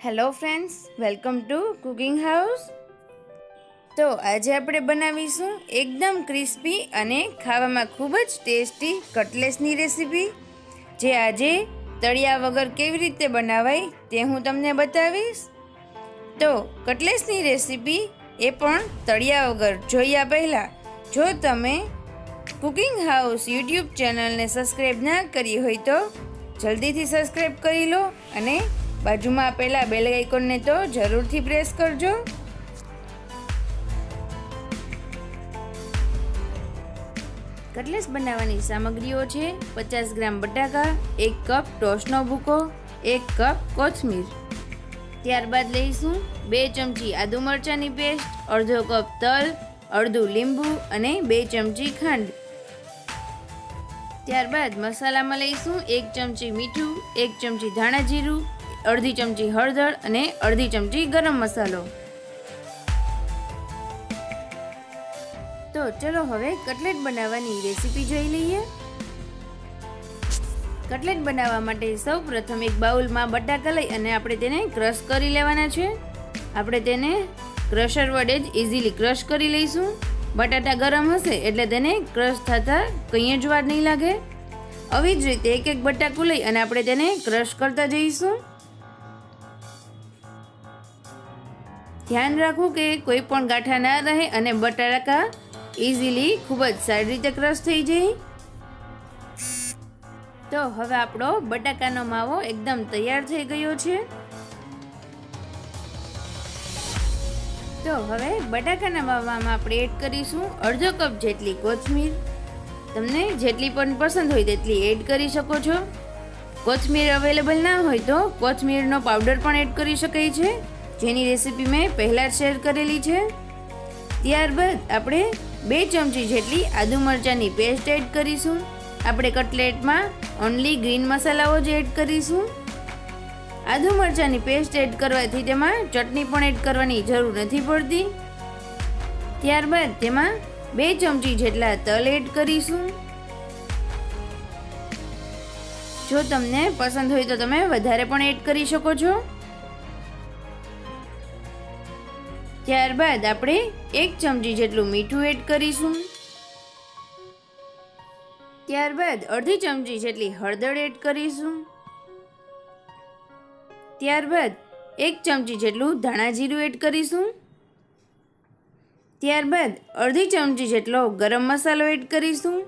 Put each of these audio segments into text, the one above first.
Hello friends welcome to cooking house તો આજે આપણે બનાવીશું એકદમ ક્રિસ્પી અને ખાવામાં ખૂબ જ ટેસ્ટી કટલેસની રેસીપી જે આજે તળિયા વગર કેવી રીતે બનાવાય તે હું તમને બતાવીશ. તો કટલેસની રેસીપી એ પણ તળિયા વગર જોયા પહેલાં, જો તમે કુકિંગ હાઉસ યુટ્યુબ ચેનલને સબસ્ક્રાઈબ ના કરી હોય તો જલ્દીથી સબસ્ક્રાઈબ કરી લો અને બાજુમાં આપેલા બેલ આઇકોનને તો જરૂરથી પ્રેસ કરજો. કટલેસ બનાવવાની સામગ્રીઓ છે પચાસ ગ્રામ બટાકા, એક કપ ટોસનો ભૂકો, એક કપ કોથમીર. ત્યારબાદ લઈશું બે ચમચી આદુ મરચાંની પેસ્ટ, અડધો કપ તલ, અડધું લીંબુ અને બે ચમચી ખાંડ. ત્યારબાદ મસાલામાં લઈશું એક ચમચી મીઠું, એક ચમચી ધાણા જીરું અડધી ચમચી હળદર અને અડધી ચમચી ગરમ મસાલો. તો ચલો હવે કટલેટ બનાવવાની રેસીપી જોઈ લઈએ. કટલેટ બનાવવા માટે સૌ પ્રથમ એક બાઉલમાં બટાકા લઈ અને આપણે તેને ક્રશ કરી લેવાના છે. આપણે તેને ક્રશર વડે જ ઇઝીલી ક્રશ કરી લઈશું. બટાટા ગરમ હશે એટલે તેને ક્રશ થતાં કંઈ જ વાર નહીં લાગે. આવી જ રીતે એક એક બટાકું લઈ અને આપણે તેને ક્રશ કરતા જઈશું. ધ્યાન રાખવું કે કોઈ પણ ગાંઠા ના રહે અને બટાકા ઇઝીલી ખૂબ જ સારી રીતે ક્રશ થઈ જાય. તો હવે આપણો બટાકાનો માવો એકદમ તૈયાર થઈ ગયો છે. તો હવે બટાકાના માવામાં આપણે એડ કરીશું અડધો કપ જેટલી કોથમીર. તમને જેટલી પણ પસંદ હોય તેટલી એડ કરી શકો છો. કોથમીર અવેલેબલ ના હોય તો કોથમીરનો પાવડર પણ એડ કરી શકાય છે. જેની રેસીપી મેં પહેલાં જ શેર કરેલી છે. ત્યારબાદ આપણે બે ચમચી જેટલી આદુ મરચાંની પેસ્ટ એડ કરીશું. આપણે કટલેટમાં ઓનલી ગ્રીન મસાલાઓ જ એડ કરીશું. આદુ મરચાંની પેસ્ટ એડ કરવાથી તેમાં ચટણી પણ એડ કરવાની જરૂર નથી પડતી. ત્યારબાદ તેમાં બે ચમચી જેટલા તલ એડ કરીશું. જો તમને પસંદ હોય તો તમે વધારે પણ એડ કરી શકો છો. ત્યારબાદ આપણે એક ચમચી જેટલું મીઠું એડ કરીશું. ત્યારબાદ અડધી ચમચી જેટલી હળદર એડ કરીશું. ત્યારબાદ એક ચમચી જેટલું ધાણા જીરું એડ કરીશું. ત્યારબાદ અડધી ચમચી જેટલો ગરમ મસાલો એડ કરીશું.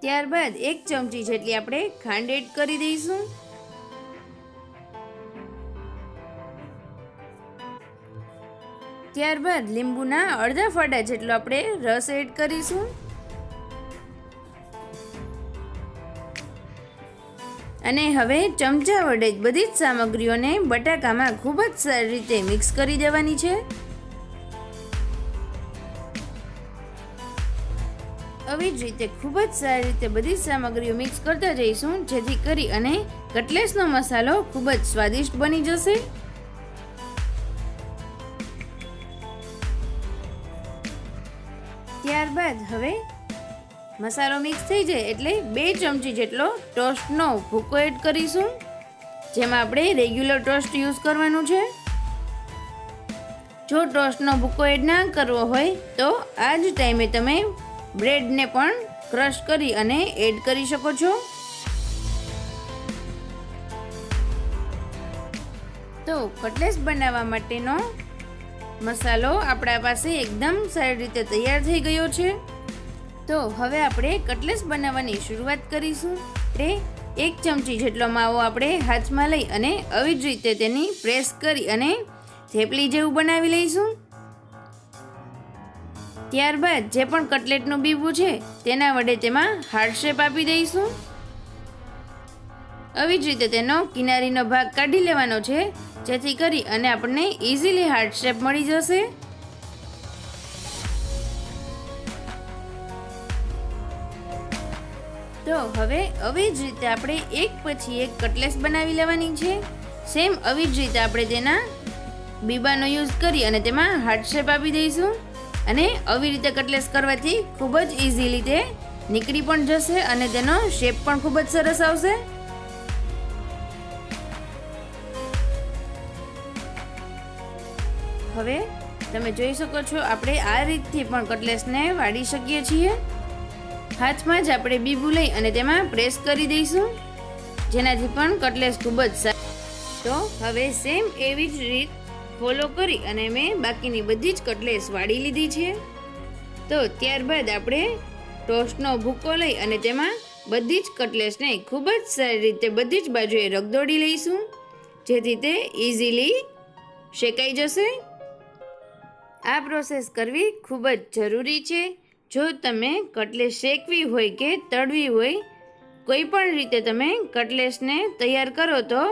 ત્યારબાદ એક ચમચી જેટલી આપણે ખાંડ એડ કરી દઈશું. ત્યારબાદ લીંબુના અડધા ફાડા જેટલો આપણે રસ એડ કરીશું. અને હવે ચમચા વડે જ બધી જ સામગ્રીઓને બટાકામાં ખૂબ જ સારી રીતે મિક્સ કરી દેવાની છે. આવી જ રીતે ખૂબ જ સારી રીતે બધી જ સામગ્રીઓ મિક્સ કરતા જઈશું, જેથી કરી અને કટલેસનો મસાલો ખૂબ જ સ્વાદિષ્ટ બની જશે. ત્યારબાદ હવે મસાલો મિક્સ થઈ જાય એટલે બે ચમચી જેટલો ટોસ્ટનો ભૂકો એડ કરીશું, જેમાં આપણે રેગ્યુલર ટોસ્ટ યુઝ કરવાનું છે. જો ટોસ્ટનો ભૂકો એડ ના કરવો હોય તો આ જ ટાઈમે તમે બ્રેડને પણ ક્રશ કરી અને એડ કરી શકો છો. તો કટલેસ બનાવવા માટેનો મસાલો આપણા પાસે એકદમ સારી રીતે તૈયાર થઈ ગયો છે. તો હવે આપણે કટલેસ બનાવવાની શરૂઆત કરીશું. તે એક ચમચી જેટલો માવો આપણે હાથમાં લઈ અને આવી જ રીતે તેની પ્રેસ કરી અને થેપલી જેવું બનાવી લઈશું. ત્યારબાદ જે પણ કટલેટનું બીબું છે, તેના વડે તેમાં હાર્ડ શેપ આપી દઈશું. આવી જ રીતે તેનો કિનારીનો ભાગ કાઢી લેવાનો છે, જેથી કરી અને આપણને ઇઝીલી હાર્ડ શેપ મળી જશે. તો હવે આવી જ રીતે આપણે એક પછી એક કટલેસ બનાવી લેવાની છે. સેમ આવી જ રીતે આપણે તેના બીબાનો યુઝ કરી અને તેમાં હાર્ડ શેપ આપી દઈશું. અને આવી રીતે કટલેસ કરવાથી ખૂબ જ ઇઝીલી તે નીકળી પણ જશે અને તેનો શેપ પણ ખૂબ જ સરસ આવશે. હવે તમે જોઈ શકો છો, આપણે આ રીતથી પણ કટલેસને વાળી શકીએ છીએ. હાથમાં જ આપણે બીબું લઈ અને તેમાં પ્રેસ કરી દઈશું, જેનાથી પણ કટલેસ ખૂબ જ સારું તો હવે સેમ એવી જ રીત ફોલો કરી અને મેં બાકીની બધી જ કટલેસ વાળી લીધી છે. તો ત્યારબાદ આપણે ટોસ્ટનો ભૂકો લઈ અને તેમાં બધી જ કટલેસને ખૂબ જ સારી રીતે બધી જ બાજુએ રગદોડી લઈશું, જેથી તે ઇઝીલી શેકાઈ જશે. આ પ્રોસેસ કરવી ખૂબ જ જરૂરી છે. જો તમે કટલેસ શેકવી હોય કે તળવી હોય, કોઈ પણ રીતે તમે કટલેસને તૈયાર કરો તો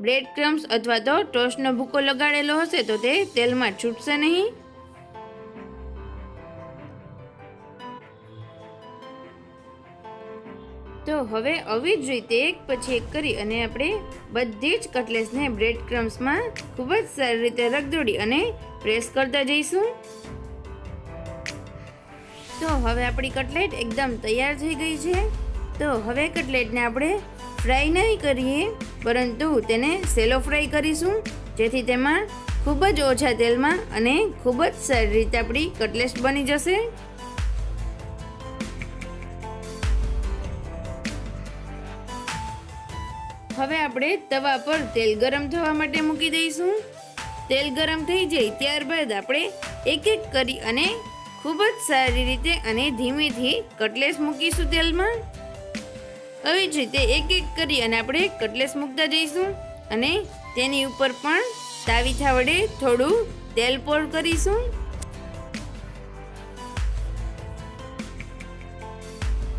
બ્રેડ ક્રમ્સ અથવા તો ટોસ્ટનો ભૂકો લગાડેલો હશે તો તે તેલમાં છૂટશે નહીં. તો હવે આવી જ રીતે એક પછી એક કરી અને આપણે બધી જ કટલેસને બ્રેડ ક્રમ્સમાં ખૂબ જ સારી રીતે રગદોડી અને પ્રેસ કરતા જઈશું. તો હવે આપણી કટલેટ એકદમ તૈયાર થઈ ગઈ છે. તો હવે કટલેટને આપણે ફ્રાય નહીં કરીએ, પરંતુ તેને સેલો ફ્રાય કરીશું. જેથી તેમાં ખૂબ જ ઓછા તેલમાં અને ખૂબ જ સારી રીતે આપણી કટલેટ બની જશે. હવે આપણે તવા પર તેલ ગરમ થવા માટે મૂકી દઈશું. તેલ ગરમ થઈ જાય ત્યારબાદ આપણે એક એક કરી અને ખૂબ જ સારી રીતે અને ધીમેથી કટલેસ મૂકીશું તેલમાં. આવી જ રીતે એક એક કરી અને આપણે કટલેસ મૂકતા જઈશું અને તેની ઉપર પણ તાવીથા વડે થોડું તેલ પોર કરીશું.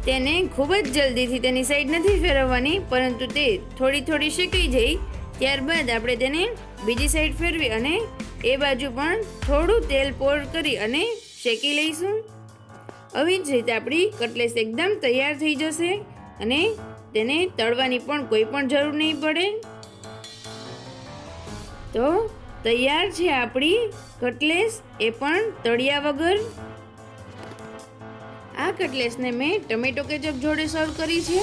તેને ખૂબ જ જલ્દીથી તેની સાઈડ નથી ફેરવવાની, પરંતુ તે થોડી થોડી શેકાઈ જાય ત્યારબાદ આપણે તેને બીજી સાઈડ ફેરવી અને એ બાજુ પણ થોડું તેલ પોર કરી અને શેકી લઈશું. આવી જ રીતે આપણી કટલેસ એકદમ તૈયાર થઈ જશે અને તેને તળવાની પણ કોઈ પણ જરૂર નહીં પડે. તો તૈયાર છે આપણી કટલેસ એ પણ તળિયા વગર. આ કટલેસને મેં ટમેટો કેચઅપ જોડે સર્વ કરી છે.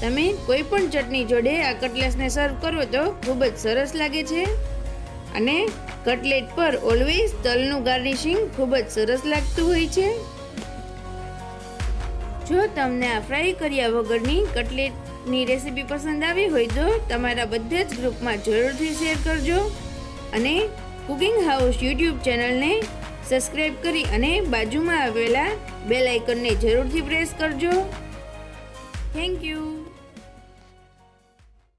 તમે કોઈ પણ ચટણી જોડે આ કટલેસને સર્વ કરો તો ખૂબ જ સરસ લાગે છે. અને કટલેટ પર ઓલવેઝ તલનું ગાર્નિશિંગ ખૂબ જ સરસ લાગતું હોય છે. જો તમને આ ફ્રાય કર્યા વગરની કટલેટની રેસીપી પસંદ આવી હોય તો તમારા બધા જ ગ્રુપમાં જરૂરથી શેર કરજો. અને કુકિંગ હાઉસ યુટ્યુબ ચેનલને સબસ્ક્રાઈબ કરી અને બાજુમાં આવેલા બેલ આઇકનને જરૂરથી પ્રેસ કરજો. Thank you